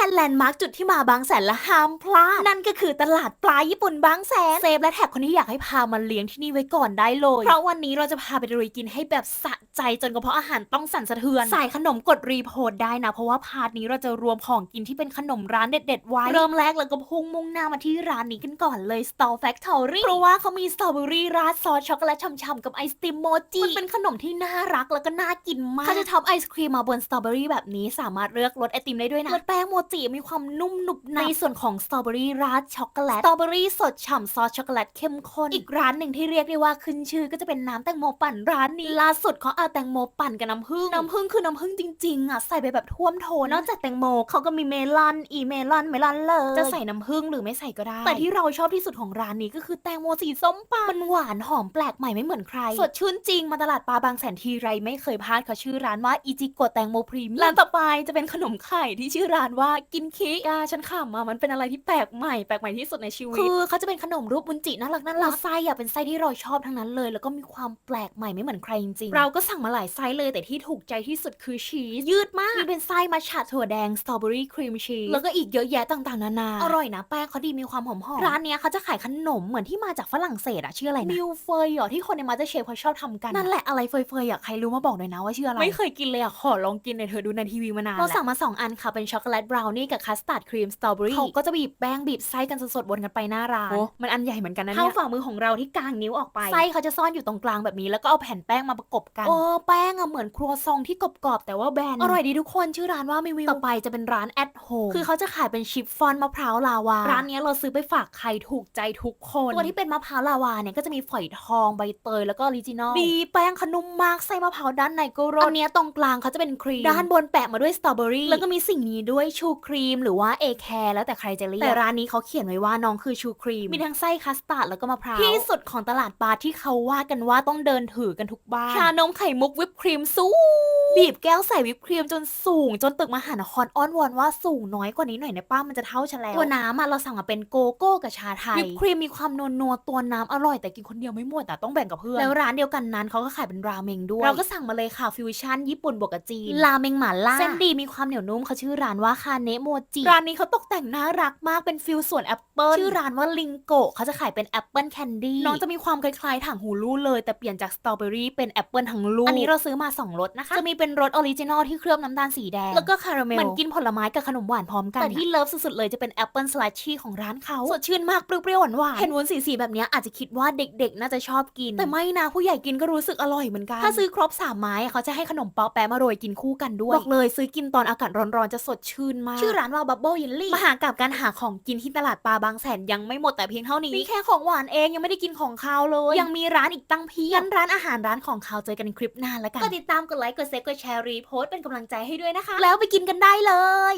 แทนแลนด์มาร์กจุดที่มาบางแสนและห้ามพลาด นั่นก็คือตลาดปลาญี่ปุ่นบางแสน เซฟและแท็กคนที่อยากให้พามาเลี้ยงที่นี่ไว้ก่อนได้เลย เพราะวันนี้เราจะพาไปตะลุยกินให้แบบสะใจจนกระเพาะอาหารต้องสั่นสะเทือน ใสายขนมกดรีโพสต์ได้นะ เพราะว่าพาร์ทนี้เราจะรวมของกินที่เป็นขนมร้านเด็ดๆไว้ เริ่มแรกเราก็พุ่งมุ่งหน้ามาที่ร้านนี้กันก่อนเลย s t o r Factory เพราะว่าเขามีสตรอเบอรี่ราดซอสช็อกโกแลตช่ำๆกับไอศติมโมจิมันเป็นขนมที่น่ารักแล้วก็น่ากินมากเขาจะท็อปไอศครีมมาบนสตรอเบอรี่แบบนี้สามารถเลือกรสไอติมได้ด้วยนะรสแป้งโมจิมีความนุ่มหนุบหนับในส่วนของสตรอเบอรี่ราดช็อกโกแลตสตรอเบอรี่สดฉ่ำซอสช็อกโกแลตเข้มข้น อีกร้านหนึ่งที่เรียกได้ว่าขึ้นชื่อก็จะเป็นน้ำแตงโมปั่นร้านนี้ล่าสุดเขาเอาแตงโมปั่นกับน้ำผึ้งน้ำผึ้งคือน้ำผึ้งจริงๆอะใส่ไปแบบท่วมโทนนอกจากแตงโมเขาก็มีเมลอนอีเมลอนเมลอนเลยจะใส่น้ำผึ้งหรือไม่ใส่ก็ได้ แต่ที่เราชอบที่สุดของร้านนี้ก็คือแตงโมสีส้มปั่นมันหวานหอมแปลกใหม่ไม่เหมือนใครสดชื่นจริงมาตลาดปลาบางแสนทีไรไม่เคยพลาดเขาชื่อร้านว่าอิจิโกะแตงโมพรีเมียมร้านต่อไปจะเป็นขนมไข่ที่ชื่อร้านว่ากินคิกาฉันขำมามันเป็นอะไรที่แปลกใหม่แปลกใหม่ที่สุดในชีวิต คือเขาจะเป็นขนมรูปมุนจิน่ารักน่ารักไส้อะเป็นไส้ที่เราชอบทั้งนั้นเลย แล้วก็มีความแปลกใหม่ไม่เหมือนใครจริงๆเราก็สั่งมาหลายไส้เลยแต่ที่ถูกใจที่สุดคือชีสยืดมากมีเป็นไส้มัชฉะถั่วแดงสตรอเบอรี่ครีมชีสแล้วก็อีกเยอะแยะต่างๆนานาอร่อยนะแป้งเขาดีมีความหอมๆร้านเนี้ยเขาจะขายขนมเหมือนที่มาจากฝรั่งเศสอะชื่ออะไรนะมิวเฟยเหรอที่คนในมาสเตอร์เชฟเขาชอบทำกันนั่นแหละอะไรเฟยๆอะใครรู้มาบอกหน่อยนะว่าชื่ออะไรไม่เคยกินเลยอะขอลองกินหน่อยเธอดูในทีวีมานานเราสั่งมาสองอันค่ะเป็นช็อกโกแลตบราวนี่กับคัสตาร์ดครีมสตรอเบอรี่เขาก็จะบีบแป้งบีบไส้กันสดๆบนกันไปหน้าร้านโอ้มันอันใหญ่เหมือนกันนะเนี่ยเท่าฝ่ามือของเราที่กางนิ้วออกไปไส้เขาจะซ่อนอยู่ตรงกลางแบบนี้แล้วก็เอาแผ่นแป้งมาประกบกันโอ้แป้งอะเหมือนครัวซองที่กรอบๆแต่ว่าแบนอร่อยดีทุกคนชื่อร้านว่ามิวิวต่อไปจะเป็นร้านแอ h โฮคือเขาจะขายเป็นชิฟฟ่อนมะพร้าวลาวาร้านเนี้ยเราซื้อไปฝากใครถูกใจทุกคนตัวที่เป็นมะพร้าวลาวาเนี่ยก็จะมีฝอยทองใบเตยแล้วก็ออริจินอลดีแป้งขนุ่มมากไส้มะพร้าวด้านในก็รสอันเนี้ยตรงกลางเขาจะเป็นครีมด้านบนแปะมาด้วยสตรอเบอรี่แล้วก็มีสิ่งนี้ด้วยชูครีมหรือว่าเอแคร์แล้วแต่ใครจะเรียกแต่ร้านนี้เขาเขียนไว้ว่าน้องคือชูครีม มีทั้งไส้คัสตาร์ดแล้วก็มะพร้าวที่สุดของตลาดปลาที่เขาว่ากันว่าต้องเดินถือกันทุกบ้านชานมไข่มุกวิปครีมสูงบีบแก้วใส่วิปครีมจนสูง จนตึกมหานครอ้อนวอนว่าสูงน้อยกว่านี้หน่อยนะป้ามันจะเท่าฉันแล้วตัวน้ำอะเราสั่งมาเป็นโกโก้กับชาไทยวิปครีมมีความนัวนัวๆตัวน้ำอร่อยแต่กินคนเดียวไม่หมดแต่ต้องแบ่งกับเพื่อนแล้วร้านเดียวกันนั้นเขาก็ขายเป็นราเมงด้วย เราก็สั่งมาเลยค่ะฟิวชั่นญี่ปุ่นบวกกับจีนราเมงหม่าล่าเส้นดีมีความเหนียวนุ่มเขาชื่อร้านว่าคาเนะโมจิร้านนี้เขาตกแต่งน่ารักมากเป็นฟิลสวนแอปเปิลชื่อร้านว่าลิงโกะเขาจะขายเป็นแอปเปิลแคนดี้น้องจะมีความคล้ายๆถังหูลูเลยแต่เปลี่ยนจากสตรอเบอรี่เป็นแอปเปิลทั้งลูกอันนี้เราซื้อมา2รสนะคะจะมีเป็นรสออริจินอลที่เคลือบน้ำตาลสีแดงแล้วก็คาราเมลเหมือนกินผลไม้กับขนมหวานพร้อมกันแต่ที่เลิฟสุดๆเลยจะเป็นแอปเปิลสลัดชี่ของร้านเขาสดชื่นมากเปรี้ยวๆหวานๆเห็นวุ้นสีๆแบบเนี้ยอาจจะคิดว่าเด็กๆ น่าจะชอบกิน แต่ไม่นะผู้ใหญ่กินก็รู้สึกอร่อยเหมือนกันถ้าซื้อครบสามไม้เขาจะให้ขนมป๊อปแปะมาโรยกินคู่กันด้วยบอกเลยซื้อกินตอนอากาศร้อนๆจะสดชื่นมากชื่อร้านว่าบับเบิลยินลี่มหากาบการหาของกินที่ตลาดปลาบางแสนยังไม่หมดแต่เพียงเท่านี้มีแค่ของหวานเองยังไม่ได้กินของคาวเลย ยังมีร้านอีกตั้งเพียบงั้นร้านอาหารร้านของคาวเจอกันในคลิปหน้าแล้วกันก็ติดตามกดไลค์กดเซฟกดแชร์รีโพสต์เป็นกำลังใจให้ด้วยนะคะ แล้วไปกินกันได้เลย